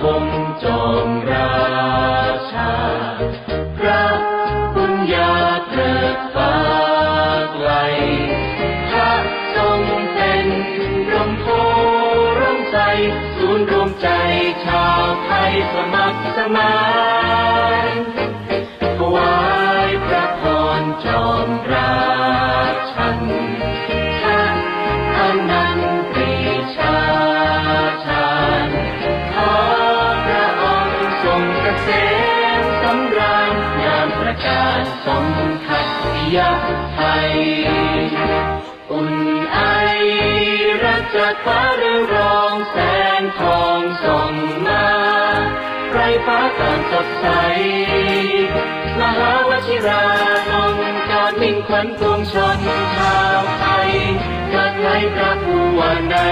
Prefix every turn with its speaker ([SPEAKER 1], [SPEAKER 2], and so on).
[SPEAKER 1] คมจอมราชา พระบุญญาเกิดฟ้าไกลพระทรงเป็นร่มโพร่ใสศูนย์รวมใจชาวไทยสมัครสมานถวายพระพรจอมราชัน เกษมสำราญงามประกาศสมขัตยไทย อุ่นไอรักจากฟ้าเรืองรองแสงทองส่องมาไรฟ้าต่างสดใส มหาวชิรานงจอดมิ่งขวัญปวงชนชาวไทยเกิดไทยพระผู้ว่าใน